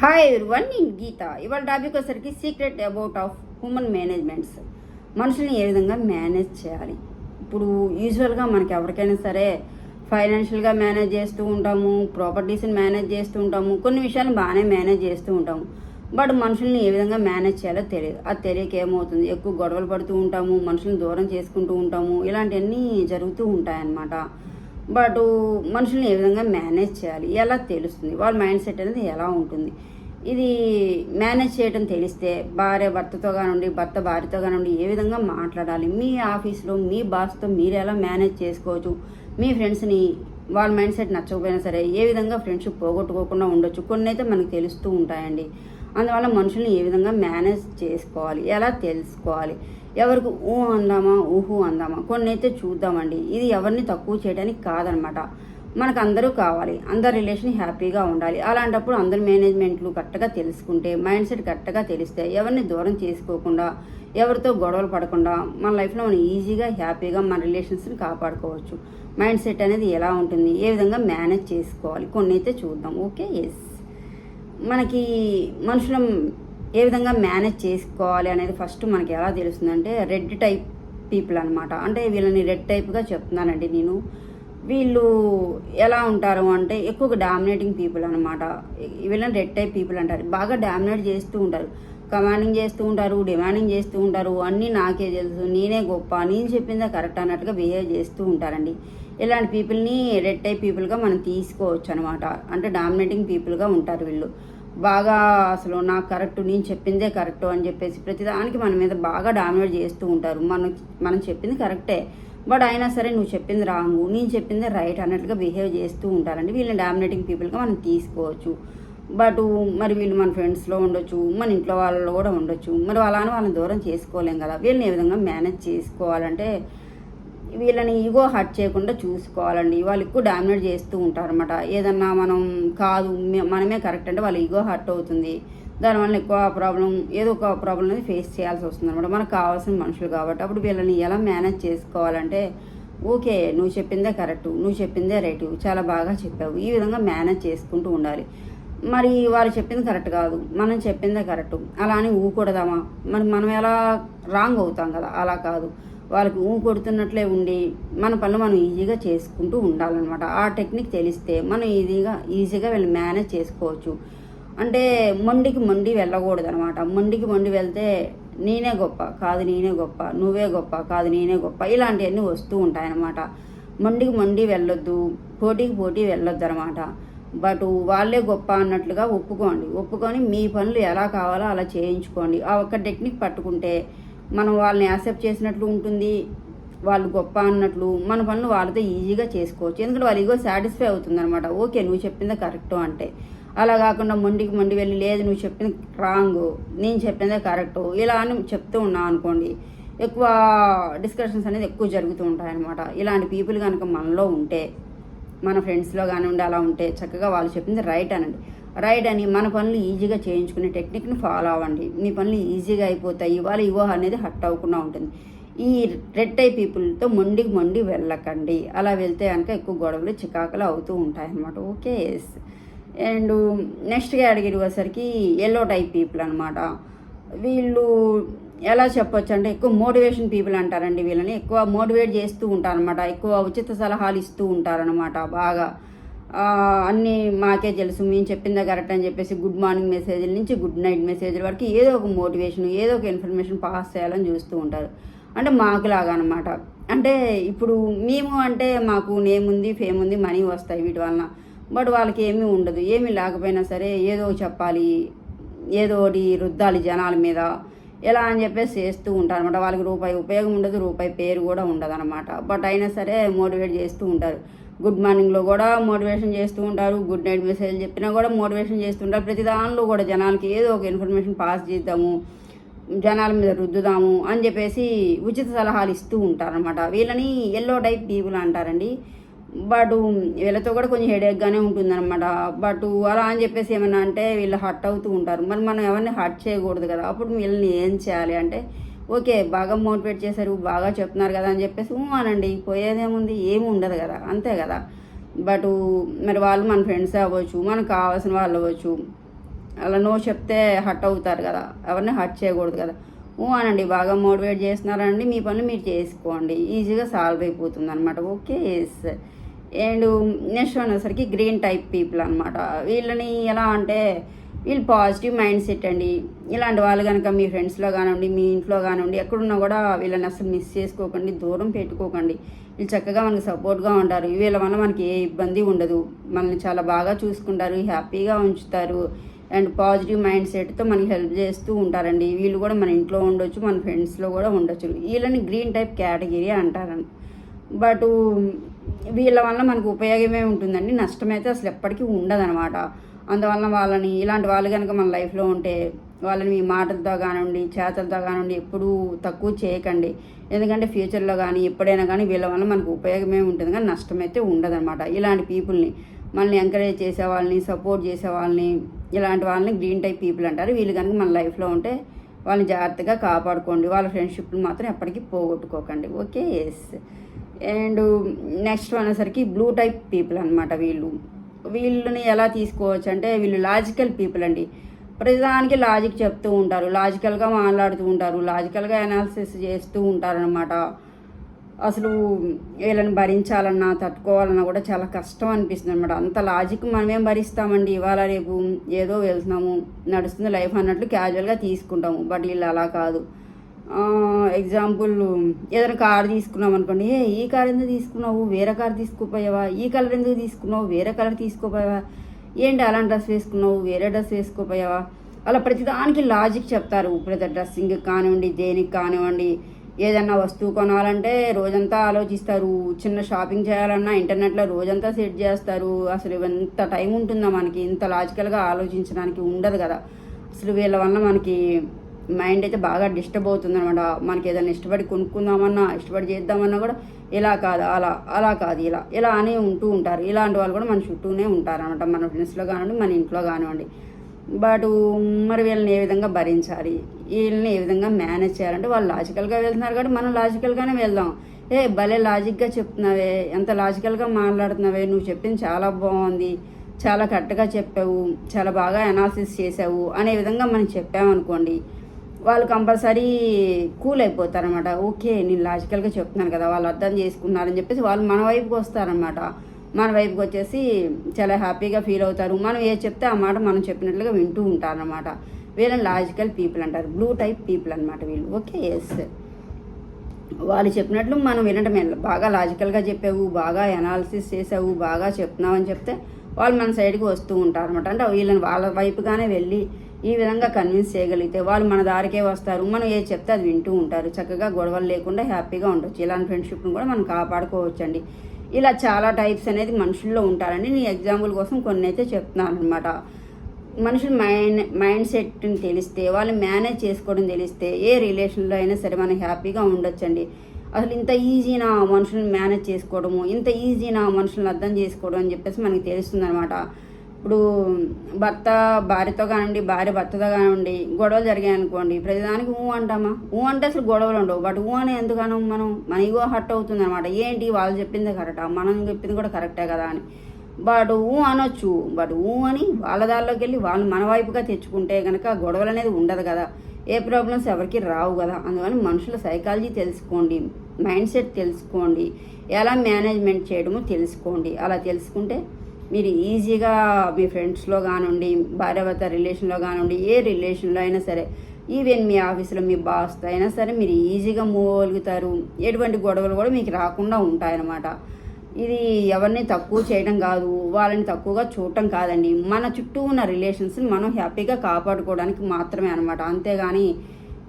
Hi one నేను గీత. ఇవాళ topic వచ్చేసరికి secret about of human managements మనుషుల్ని ఏ విధంగా మేనేజ్ చేయాలి? ఇప్పుడు యూజువల్గా మనకి ఎవరికైనా సరే ఫైనాన్షియల్గా మేనేజ్ చేస్తూ ఉంటాము ప్రాపర్టీస్ని మేనేజ్ చేస్తూ ఉంటాము కొన్ని విషయాలు బాగానే మేనేజ్ చేస్తూ ఉంటాము. బట్ మనుషుల్ని ఏ విధంగా మేనేజ్ చేయాలో తెలియదు. అది తెలియక ఏమవుతుంది? ఎక్కువ గొడవలు పడుతూ ఉంటాము మనుషుల్ని దూరం చేసుకుంటూ ఉంటాము ఇలాంటివన్నీ జరుగుతూ ఉంటాయన్నమాట. బట్ మనుషుల్ని ఏ విధంగా మేనేజ్ చేయాలి? ఎలా తెలుస్తుంది? వాళ్ళ మైండ్ సెట్ అనేది ఎలా ఉంటుంది? ఇది మేనేజ్ చేయడం తెలిస్తే భార్య భర్తతో కానివ్వండి భర్త భార్యతో కానివ్వండి ఏ విధంగా మాట్లాడాలి? మీ ఆఫీస్లో మీ బాస్తో మీరు ఎలా మేనేజ్ చేసుకోవచ్చు? మీ ఫ్రెండ్స్ని వాళ్ళ మైండ్ సెట్ నచ్చకపోయినా సరే ఏ విధంగా ఫ్రెండ్షిప్ పోగొట్టుకోకుండా ఉండొచ్చు? కొన్ని అయితే మనకు తెలుస్తూ ఉంటాయండి. అందువల్ల మనుషుల్ని ఏ విధంగా మేనేజ్ చేసుకోవాలి? ఎలా తెలుసుకోవాలి? ఎవరికి ఊ అందామా ఊహు అందామా? కొన్ని అయితే చూద్దామండి. ఇది ఎవరిని తక్కువ చేయడానికి కాదనమాట. మనకు అందరూ కావాలి. అందరి రిలేషన్ హ్యాపీగా ఉండాలి. అలాంటప్పుడు అందరి మేనేజ్మెంట్లు కరెక్ట్గా తెలుసుకుంటే మైండ్ సెట్ కరెక్ట్గా తెలిస్తే ఎవరిని దూరం చేసుకోకుండా ఎవరితో గొడవలు పడకుండా మన లైఫ్లో మనం ఈజీగా హ్యాపీగా మన రిలేషన్స్ని కాపాడుకోవచ్చు. మైండ్ సెట్ అనేది ఎలా ఉంటుంది? ఏ విధంగా మేనేజ్ చేసుకోవాలి? కొన్ని అయితే చూద్దాం. ఓకే? ఎస్. మనకి మనుషుల ఏ విధంగా మేనేజ్ చేసుకోవాలి అనేది ఫస్ట్ మనకి ఎలా తెలుస్తుందంటే రెడ్ టైప్ పీపుల్ అనమాట అంటే వీళ్ళని రెడ్ టైప్గా చెప్తున్నానండి నేను. వీళ్ళు ఎలా ఉంటారు అంటే ఎక్కువగా డామినేటింగ్ పీపుల్ అనమాట వీళ్ళని రెడ్ టైప్ పీపుల్ అంటారు. బాగా డామినేట్ చేస్తూ ఉంటారు. కమాండింగ్ చేస్తూ ఉంటారు డిమాండింగ్ చేస్తూ ఉంటారు. అన్నీ నాకే తెలుసు నేనే గొప్ప నేను చెప్పిందే కరెక్ట్ అన్నట్టుగా బిహేవ్ చేస్తూ ఉంటారండి. ఇలాంటి పీపుల్ని రెడ్ టైప్ పీపుల్గా మనం తీసుకోవచ్చు అనమాట అంటే డామినేటింగ్ పీపుల్గా ఉంటారు వీళ్ళు. బాగా అసలు నాకు కరెక్ట్ నేను చెప్పిందే కరెక్ట్ అని చెప్పేసి ప్రతిదానికి మన మీద బాగా డామినేట్ చేస్తూ ఉంటారు. మనం మనం చెప్పింది కరెక్టే. బట్ అయినా సరే నువ్వు చెప్పింది రాంగ్ నేను చెప్పింది రైట్ అన్నట్టుగా బిహేవ్ చేస్తూ ఉంటారండి. వీళ్ళని డామినేటింగ్ పీపుల్గా మనం తీసుకోవచ్చు. బట్ మరి వీళ్ళు మన ఫ్రెండ్స్లో ఉండొచ్చు మన ఇంట్లో వాళ్ళలో కూడా ఉండొచ్చు. మరి అలానే వాళ్ళని దూరం చేసుకోలేం కదా. వీళ్ళని ఏ విధంగా మేనేజ్ చేసుకోవాలంటే వీళ్ళని ఈగో హర్ట్ చేయకుండా చూసుకోవాలండి. వాళ్ళు ఎక్కువ డామినేట్ చేస్తూ ఉంటారనమాట ఏదన్నా మనం కాదు మనమే కరెక్ట్ అంటే వాళ్ళ ఈగో హర్ట్ అవుతుంది. దానివల్ల ఎక్కువ ప్రాబ్లం ఏదో ఒక ప్రాబ్లం అనేది ఫేస్ చేయాల్సి వస్తుంది అనమాట మనకు కావాల్సిన మనుషులు కాబట్టి అప్పుడు వీళ్ళని ఎలా మేనేజ్ చేసుకోవాలంటే ఓకే నువ్వు చెప్పిందే కరెక్ట్ నువ్వు చెప్పిందే రైట్ చాలా బాగా చెప్పావు. ఈ విధంగా మేనేజ్ చేసుకుంటూ ఉండాలి. మరి వారు చెప్పింది కరెక్ట్ కాదు మనం చెప్పిందే కరెక్ట్. అలా అని ఊకూడదామా? మరి మనం ఎలా రాంగ్ అవుతాం కదా? అలా కాదు. వాళ్ళకి ఊ కొడుతున్నట్లే ఉండి మన పనులు మనం ఈజీగా చేసుకుంటూ ఉండాలన్నమాట. ఆ టెక్నిక్ తెలిస్తే మనం ఈజీగా ఈజీగా వీళ్ళు మేనేజ్ చేసుకోవచ్చు. అంటే మొండికి మొండి వెళ్ళకూడదు అనమాట మొండికి మొండి వెళ్తే నేనే గొప్ప కాదు నేనే గొప్ప నువ్వే గొప్ప కాదు నేనే గొప్ప ఇలాంటివన్నీ వస్తూ ఉంటాయన్నమాట. మొండికి మొండి వెళ్ళొద్దు పోటీకి పోటీ వెళ్ళొద్దు అనమాట బట్ వాళ్ళే గొప్ప అన్నట్లుగా ఒప్పుకోండి. ఒప్పుకొని మీ పనులు ఎలా కావాలో అలా చేయించుకోండి. ఆ ఒక్క టెక్నిక్ పట్టుకుంటే మనం వాళ్ళని యాక్సెప్ట్ చేసినట్లు ఉంటుంది వాళ్ళు గొప్ప అన్నట్లు మన పనులు వాళ్ళతో ఈజీగా చేసుకోవచ్చు. ఎందుకంటే వాళ్ళ ఈగో సాటిస్ఫై అవుతుంది అనమాట ఓకే నువ్వు చెప్పిందే కరెక్ట్ అంటే. అలా కాకుండా మొండికి మొండి వెళ్ళి లేదు నువ్వు చెప్పింది రాంగ్ నేను చెప్పిందే కరెక్ట్ ఇలా అని చెప్తూ ఉన్నా అనుకోండి ఎక్కువ డిస్కషన్స్ అనేది ఎక్కువ జరుగుతూ ఉంటాయన్నమాట. ఇలాంటి పీపుల్ కనుక మనలో ఉంటే మన ఫ్రెండ్స్లో కానివ్వండి అలా ఉంటే చక్కగా వాళ్ళు చెప్పింది రైట్ అనండి. రైట్ అని మన పనులు ఈజీగా చేయించుకునే టెక్నిక్ని ఫాలో అవ్వండి. మీ పనులు ఈజీగా అయిపోతాయి. వాళ్ళ ఇవో అనేది హట్ అవ్వకుండా ఉంటుంది. ఈ రెడ్ టైప్ పీపుల్తో మొండికి మొండి వెళ్ళకండి. అలా వెళ్తే కనుక ఎక్కువ గొడవలు చికాకులు అవుతూ ఉంటాయి అన్నమాట ఓకే అండ్ నెక్స్ట్గా కేటగిరీ వచ్చేసరికి ఎల్లో టైప్ పీపుల్ అనమాట వీళ్ళు ఎలా చెప్పొచ్చు అంటే ఎక్కువ మోటివేషన్ పీపుల్ అంటారండి వీళ్ళని. ఎక్కువ మోటివేట్ చేస్తూ ఉంటారనమాట ఎక్కువ ఉచిత సలహాలు ఇస్తూ ఉంటారనమాట బాగా అన్నీ మాకే తెలుసు. మేము చెప్పిందే కరెక్ట్ అని చెప్పేసి గుడ్ మార్నింగ్ మెసేజ్ల నుంచి గుడ్ నైట్ మెసేజ్ల వరకు ఏదో ఒక మోటివేషన్ ఏదో ఒక ఇన్ఫర్మేషన్ పాస్ చేయాలని చూస్తూ ఉంటారు. అంటే మాకులాగా అనమాట అంటే ఇప్పుడు మేము అంటే మాకు నేమ్ ఉంది ఫేమ్ ఉంది మనీ వస్తాయి వీటి వలన. బట్ వాళ్ళకి ఏమీ ఉండదు. ఏమీ లేకపోయినా సరే ఏదో చెప్పాలి. ఏదో ఒకటి రుద్దాలి జనాల మీద. ఎలా అని చెప్పేసి చేస్తూ ఉంటారు అనమాట వాళ్ళకి రూపాయి ఉపయోగం ఉండదు రూపాయి పేరు కూడా ఉండదు అనమాట బట్ అయినా సరే మోటివేట్ చేస్తూ ఉంటారు. గుడ్ మార్నింగ్లో కూడా మోటివేషన్ చేస్తూ ఉంటారు. గుడ్ నైట్ మెసేజ్ చెప్పినా కూడా మోటివేషన్ చేస్తుంటారు ప్రతి దానిలో కూడా జనాలకి ఏదో ఒక ఇన్ఫర్మేషన్ పాస్ చేద్దాము జనాల మీద రుద్దుదాము అని చెప్పేసి ఉచిత సలహాలు ఇస్తూ ఉంటారనమాట వీళ్ళని ఎల్లో టైప్ పీపుల్ అంటారండి. బట్ వీళ్ళతో కూడా కొంచెం హెడేక్గానే ఉంటుందన్నమాట. బట్ అలా అని చెప్పేసి ఏమన్నా అంటే వీళ్ళు హట్ అవుతూ ఉంటారు. మరి మనం ఎవరిని హట్ చేయకూడదు కదా. అప్పుడు వీళ్ళని ఏం చేయాలి అంటే ఓకే బాగా మోటివేట్ చేశారు బాగా చెప్తున్నారు కదా అని చెప్పేసి "ఊ" అనండి పోయేదేముంది ఏమి ఉండదు కదా అంతే కదా. బట్ మరి వాళ్ళు మన ఫ్రెండ్స్ అవ్వచ్చు మనకు కావాల్సిన వాళ్ళు అవ్వచ్చు అలా నో చెప్తే హట్ అవుతారు కదా ఎవరిని హట్ చేయకూడదు కదా. ఓ అనండి బాగా మోటివేట్ చేస్తున్నారండి మీ పనులు మీరు చేసుకోండి ఈజీగా సాల్వ్ అయిపోతుంది అనమాట ఓకే ఎస్ అండ్ నెక్స్ట్ వచ్చేసరికి గ్రీన్ టైప్ పీపుల్ అనమాట వీళ్ళని ఎలా అంటే వీళ్ళు పాజిటివ్ మైండ్ సెట్ అండి. ఇలాంటి వాళ్ళు కనుక మీ ఫ్రెండ్స్లో కానివ్వండి మీ ఇంట్లో కానివ్వండి ఎక్కడున్నా కూడా వీళ్ళని అసలు మిస్ చేసుకోకండి దూరం పెట్టుకోకండి. వీళ్ళు చక్కగా మనకి సపోర్ట్గా ఉంటారు. వీళ్ళ వల్ల మనకి ఏ ఇబ్బంది ఉండదు. మనల్ని చాలా బాగా చూసుకుంటారు హ్యాపీగా ఉంచుతారు. అండ్ పాజిటివ్ మైండ్ సెట్తో మనకి హెల్ప్ చేస్తూ ఉంటారండి. వీళ్ళు కూడా మన ఇంట్లో ఉండొచ్చు మన ఫ్రెండ్స్లో కూడా ఉండొచ్చు. వీళ్ళని గ్రీన్ టైప్ కేటగిరీ అంటారండి. బట్ వీళ్ళ వల్ల మనకు ఉపయోగమే ఉంటుందండి. నష్టమైతే అసలు ఎప్పటికీ ఉండదనమాట అందువలన వాళ్ళని ఇలాంటి వాళ్ళు కనుక మన లైఫ్లో ఉంటే వాళ్ళని మీ మాటలతో కానివ్వండి చేతలతో కానివ్వండి ఎప్పుడూ తక్కువ చేయకండి. ఎందుకంటే ఫ్యూచర్లో కానీ ఎప్పుడైనా కానీ వీళ్ళ వల్ల మనకు ఉపయోగమే ఉంటుంది. కానీ నష్టమైతే ఉండదనమాట ఇలాంటి పీపుల్ని మనల్ని ఎంకరేజ్ చేసే వాళ్ళని సపోర్ట్ చేసే వాళ్ళని ఇలాంటి వాళ్ళని గ్రీన్ టైప్ పీపుల్ అంటారు. వీళ్ళు కనుక మన లైఫ్లో ఉంటే వాళ్ళని జాగ్రత్తగా కాపాడుకోండి. వాళ్ళ ఫ్రెండ్షిప్ని మాత్రం ఎప్పటికీ పోగొట్టుకోకండి. Okay yes. అండ్ నెక్స్ట్ అనేసరికి బ్లూ టైప్ పీపుల్ అనమాట వీళ్ళు. వీళ్ళని ఎలా తీసుకోవచ్చు అంటే వీళ్ళు లాజికల్ పీపుల్ అండి. ప్రతిదానికి లాజిక్ చెప్తూ ఉంటారు లాజికల్గా మాట్లాడుతూ ఉంటారు లాజికల్గా అనాలిసిస్ చేస్తూ ఉంటారనమాట అసలు వీళ్ళని భరించాలన్నా తట్టుకోవాలన్నా కూడా చాలా కష్టం అనిపిస్తుంది అనమాట అంత లాజిక్ మనమేం భరిస్తామండి. ఇవాళ రేపు ఏదో వెళ్తున్నాము నడుస్తుంది లైఫ్ అన్నట్లు క్యాజువల్గా తీసుకుంటాము. బట్ వీళ్ళు అలా కాదు. ఎగ్జాంపుల్ ఏదైనా కార్ తీసుకున్నాం అనుకోండి ఏ ఈ కార్ ఎందుకు తీసుకున్నావు? వేరే కార్ తీసుకోపోయావా? ఈ కలర్ ఎందుకు తీసుకున్నావు? వేరే కలర్ తీసుకోపోయావా? ఏంటి అలాంటి డ్రెస్ వేసుకున్నావు? వేరే డ్రెస్ వేసుకోపోయావా? అలా ప్రతిదానికి లాజిక్ చెప్తారు. ప్రతి డ్రెస్సింగ్ కానివ్వండి దేనికి కానివ్వండి ఏదన్నా వస్తువు కొనాలంటే రోజంతా ఆలోచిస్తారు. చిన్న షాపింగ్ చేయాలన్నా ఇంటర్నెట్లో రోజంతా సెట్ చేస్తారు. అసలు ఎంత టైం ఉంటుందా మనకి ఇంత లాజికల్గా ఆలోచించడానికి ఉండదు కదా. అసలు వీళ్ళ వల్ల మనకి మైండ్ అయితే బాగా డిస్టర్బ్ అవుతుంది అనమాట మనకి ఏదైనా ఇష్టపడి కొనుక్కుందామన్నా ఇష్టపడి చేద్దామన్నా కూడా ఇలా కాదు అలా అలా కాదు ఇలా ఇలా అని ఉంటూ ఉంటారు. ఇలాంటి వాళ్ళు కూడా మన చుట్టూనే ఉంటారు అనమాట మన ఫ్రెండ్స్లో కానివ్వండి మన ఇంట్లో కానివ్వండి. బట్ మరి వీళ్ళని ఏ విధంగా భరించాలి? వీళ్ళని ఏ విధంగా మేనేజ్ చేయాలంటే వాళ్ళు లాజికల్గా వెళ్తున్నారు కాబట్టి మనం లాజికల్గానే వెళ్దాం. ఏ భలే లాజిక్గా చెప్తున్నావే ఎంత లాజికల్గా మాట్లాడుతున్నావే నువ్వు చెప్పింది చాలా బాగుంది చాలా కరెక్ట్గా చెప్పావు చాలా బాగా అనాలిసిస్ చేసావు అనే విధంగా మనం చెప్పామనుకోండి వాళ్ళు కంపల్సరీ కూల్ అయిపోతారనమాట ఓకే నేను లాజికల్గా చెప్తున్నాను కదా వాళ్ళు అర్థం చేసుకున్నారని చెప్పేసి వాళ్ళు మన వైపుకి వస్తారనమాట మన వైపుకి వచ్చేసి చాలా హ్యాపీగా ఫీల్ అవుతారు. మనం ఏ చెప్తే ఆ మాట మనం చెప్పినట్లుగా వింటూ ఉంటారనమాట వీళ్ళని లాజికల్ పీపుల్ అంటారు. బ్లూ టైప్ పీపుల్ అనమాట వీళ్ళు. ఓకే ఎస్ వాళ్ళు చెప్పినట్లు మనం వినటమే. బాగా లాజికల్గా చెప్పావు బాగా అనాలిసిస్ చేసావు బాగా చెప్తున్నావు అని చెప్తే వాళ్ళు మన సైడ్కి వస్తూ ఉంటారు అనమాట అంటే వీళ్ళని వాళ్ళ వైపుగానే వెళ్ళి ఈ విధంగా కన్విన్స్ చేయగలిగితే వాళ్ళు మన దారికే వస్తారు. మనం ఏ చెప్తే అది వింటూ ఉంటారు. చక్కగా గొడవలు లేకుండా హ్యాపీగా ఉండొచ్చు. ఇలాంటి ఫ్రెండ్షిప్ను కూడా మనం కాపాడుకోవచ్చండి. ఇలా చాలా టైప్స్ అనేది మనుషుల్లో ఉంటారండి నేను ఎగ్జాంపుల్ కోసం కొన్ని అయితే చెప్తున్నాను అనమాట మనుషులు మైండ్ మైండ్ సెట్ని తెలిస్తే వాళ్ళు మేనేజ్ చేసుకోవడం తెలిస్తే ఏ రిలేషన్లో అయినా సరే మనం హ్యాపీగా ఉండొచ్చండి. అసలు ఇంత ఈజీనా మనుషులను మేనేజ్ చేసుకోవడము ఇంత ఈజీనా మనుషులను అర్థం చేసుకోవడం అని చెప్పేసి మనకి తెలుస్తుంది అనమాట ఇప్పుడు భర్త భార్యతో కానివ్వండి భార్య భర్తతో కానివ్వండి గొడవలు జరిగాయి అనుకోండి ప్రతిదానికి ఊ అంటామా? ఊ అంటే అసలు గొడవలు ఉండవు. బట్ ఊ అని ఎందుకనో మనం? మన ఈగో హర్ట్ అవుతుంది అనమాట ఏంటి? వాళ్ళు చెప్పింది కరెక్టా మనం చెప్పింది కూడా కరెక్టే కదా అని. బట్ ఊ అనొచ్చు. బట్ ఊ అని వాళ్ళ దారిలోకి వెళ్ళి వాళ్ళు మన వైపుగా తెచ్చుకుంటే కనుక గొడవలు అనేది ఉండదు కదా. ఏ ప్రాబ్లమ్స్ ఎవరికి రావు కదా. అందువల్ల మనుషుల సైకాలజీ తెలుసుకోండి. మైండ్ సెట్ తెలుసుకోండి. ఎలా మేనేజ్మెంట్ చేయడమో తెలుసుకోండి. అలా తెలుసుకుంటే మీరు ఈజీగా మీ ఫ్రెండ్స్లో కానివ్వండి భార్యాభర్త రిలేషన్లో కానివ్వండి ఏ రిలేషన్లో అయినా సరే ఈవెన్ మీ ఆఫీస్లో మీ బాస్తో అయినా సరే మీరు ఈజీగా మూవ్ అవ్వగలుగుతారు ఎటువంటి గొడవలు కూడా మీకు రాకుండా ఉంటాయన్నమాట. ఇది ఎవరిని తక్కువ చేయడం కాదు వాళ్ళని తక్కువగా చూడటం కాదండి. మన చుట్టూ ఉన్న రిలేషన్స్ని మనం హ్యాపీగా కాపాడుకోవడానికి మాత్రమే అనమాట అంతేగాని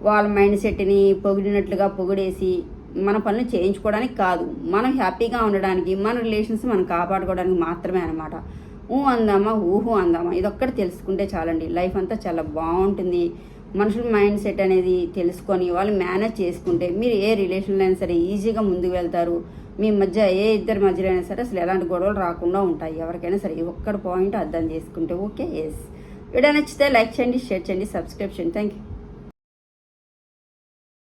వాళ్ళ మైండ్ సెట్ని పొగిడినట్లుగా పొగిడేసి మన పనులు చేయించుకోవడానికి కాదు. మనం హ్యాపీగా ఉండడానికి మన రిలేషన్స్ మనం కాపాడుకోవడానికి మాత్రమే అనమాట ఊ అందామా ఊహు అందామా ఇదొక్కటి తెలుసుకుంటే చాలండి. లైఫ్ అంతా చాలా బాగుంటుంది. మనుషుల మైండ్ సెట్ అనేది తెలుసుకొని వాళ్ళు మేనేజ్ చేసుకుంటే మీరు ఏ రిలేషన్లో అయినా సరే ఈజీగా ముందుకు వెళ్తారు. మీ మధ్య ఏ ఇద్దరి మధ్యలో అయినా సరే అసలు ఎలాంటి గొడవలు రాకుండా ఉంటాయి. ఎవరికైనా సరే ఒక్కటి పాయింట్ అర్థం చేసుకుంటే ఓకే ఎస్ వీడియో నచ్చితే లైక్ చేయండి షేర్ చేయండి సబ్స్క్రైబ్ చేయండి. Thank you